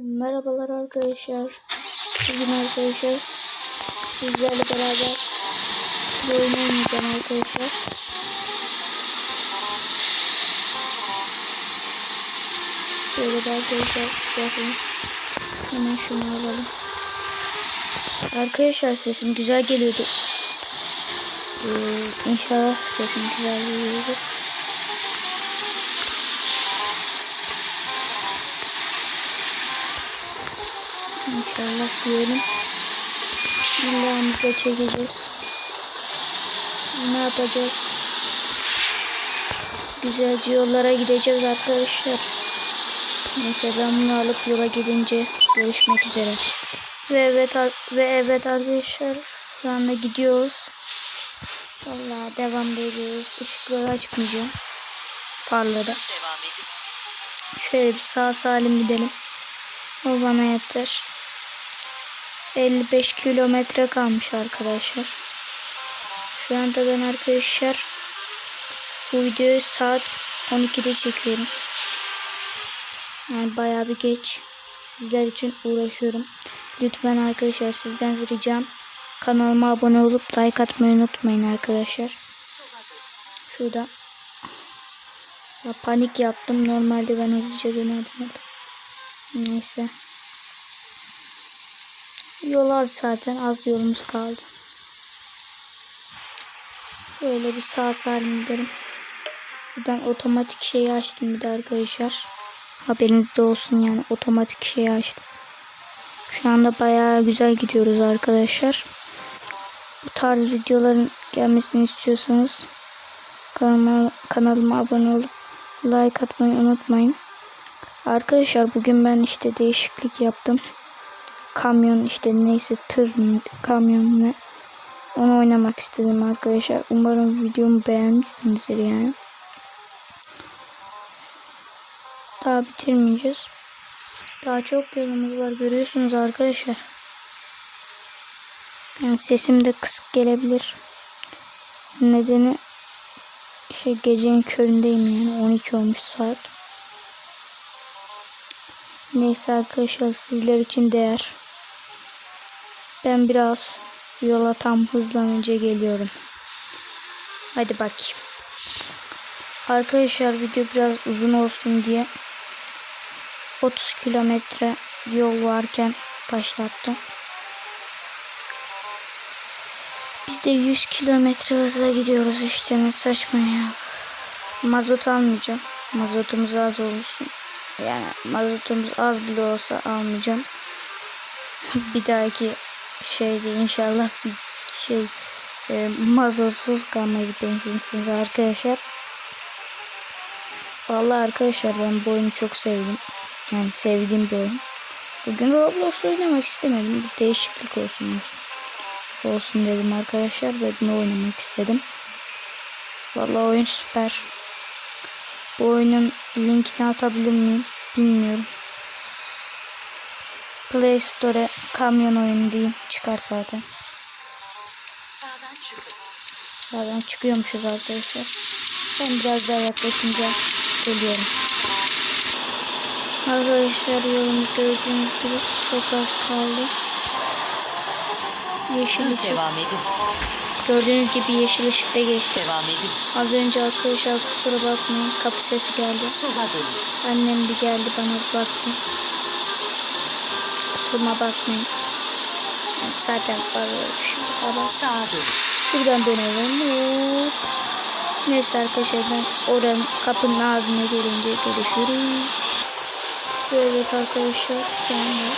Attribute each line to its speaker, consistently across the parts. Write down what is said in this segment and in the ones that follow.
Speaker 1: Merhabalar arkadaşlar. Bugün arkadaşlar sizlerle beraber bir oyun oynayacağım arkadaşlar. Şöyle bir arkadaşlar bakın. Hemen şunu alalım. Arkadaşlar sesim güzel geliyordu. Ee, inşallah sesim güzel geliyordu. İnşallah diyelim. Millahımızı da çekeceğiz. Ne yapacağız? Güzelce yollara gideceğiz arkadaşlar. Neyse ben bunu alıp yola gidince görüşmek üzere. Ve evet ve evet arkadaşlar şu anda gidiyoruz. Vallahi devam ediyoruz. Işıkları açmayacağım. Farları. Şöyle bir sağ salim gidelim. O bana yeter. 55 kilometre kalmış arkadaşlar. Şu anda ben arkadaşlar bu videoyu saat 12'de çekiyorum. Yani bayağı bir geç. Sizler için uğraşıyorum. Lütfen arkadaşlar sizden ricam kanalıma abone olup like atmayı unutmayın arkadaşlar. Şurada ya panik yaptım. Normalde ben hızlıca dönerdim orada. Neyse. Yol az zaten. Az yolumuz kaldı. Böyle bir sağ salim gidelim. Buradan otomatik şeyi açtım bir de arkadaşlar. Haberinizde olsun yani otomatik şeyi açtım. Şu anda bayağı güzel gidiyoruz arkadaşlar. Bu tarz videoların gelmesini istiyorsanız kanalıma, kanalıma abone olup like atmayı unutmayın. Arkadaşlar bugün ben işte değişiklik yaptım. Kamyon işte neyse tır kamyon ne onu oynamak istedim arkadaşlar. Umarım videomu beğenmişsinizdir yani. Daha bitirmeyeceğiz. Daha çok yolumuz var görüyorsunuz arkadaşlar. Yani sesim de kısık gelebilir. Nedeni şey gecenin köründeyim yani 12 olmuş saat. Neyse arkadaşlar sizler için değer. Ben biraz yola tam hızlanınca geliyorum. Hadi bakayım. Arkadaşlar video biraz uzun olsun diye 30 kilometre yol varken başlattım. Biz de 100 kilometre hızla gidiyoruz işte ne saçma ya. Mazot almayacağım. Mazotumuz az olsun. Yani mazotumuz az bile olsa almayacağım. Bir dahaki şeyde inşallah şey e, mazotsuz kalmayız benzinsiz arkadaşlar. Vallahi arkadaşlar ben bu oyunu çok sevdim. Yani sevdiğim bir oyun. Bugün Roblox oynamak istemedim. Bir değişiklik olsun olsun olsun dedim arkadaşlar ve bunu oynamak istedim. Vallahi oyun süper. Bu oyunun linkini atabilir miyim bilmiyorum. Play Store kamyon oyunu diyeyim çıkar zaten.
Speaker 2: Sağdan çıkın.
Speaker 1: Sağdan çıkıyormuşuz arkadaşlar. Ben biraz daha yaklaşınca geliyorum. Arkadaşlar yolumuz gördüğünüz gibi çok az kaldı. Yeşil ışık.
Speaker 2: devam edin.
Speaker 1: Gördüğünüz gibi yeşil ışıkta geçti.
Speaker 2: Devam edin.
Speaker 1: Az önce arkadaşlar kusura bakmayın kapı sesi geldi.
Speaker 2: Sola dönün.
Speaker 1: Annem bir geldi bana baktı. Kusuruma bakmayın. Yani zaten fazla bir şey
Speaker 2: Sağa
Speaker 1: buradan dönelim. Neyse arkadaşlar ben oranın kapının ağzına gelince görüşürüz. Ve Evet arkadaşlar yani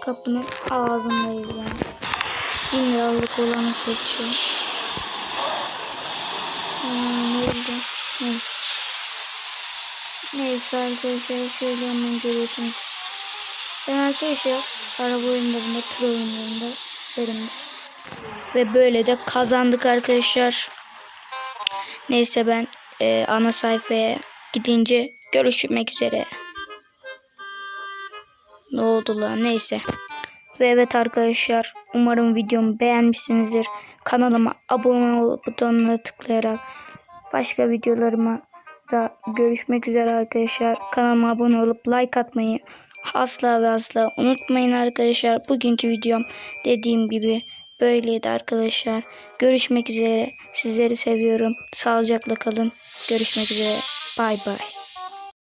Speaker 1: kapının ağzındayız yani. 1000 liralık olanı seçiyorum. Hmm, ne oldu? Neyse. Neyse arkadaşlar şöyle hemen görüyorsunuz. Ben arkadaşlar araba oyunlarında, tır oyunlarında isterim. Ve böyle de kazandık arkadaşlar. Neyse ben e, ana sayfaya gidince görüşmek üzere. Ne oldu lan neyse. Ve evet arkadaşlar umarım videomu beğenmişsinizdir. Kanalıma abone ol butonuna tıklayarak başka videolarıma da görüşmek üzere arkadaşlar. Kanalıma abone olup like atmayı asla ve asla unutmayın arkadaşlar. Bugünkü videom dediğim gibi böyleydi arkadaşlar. Görüşmek üzere. Sizleri seviyorum. Sağlıcakla kalın. Görüşmek üzere. Bay bay.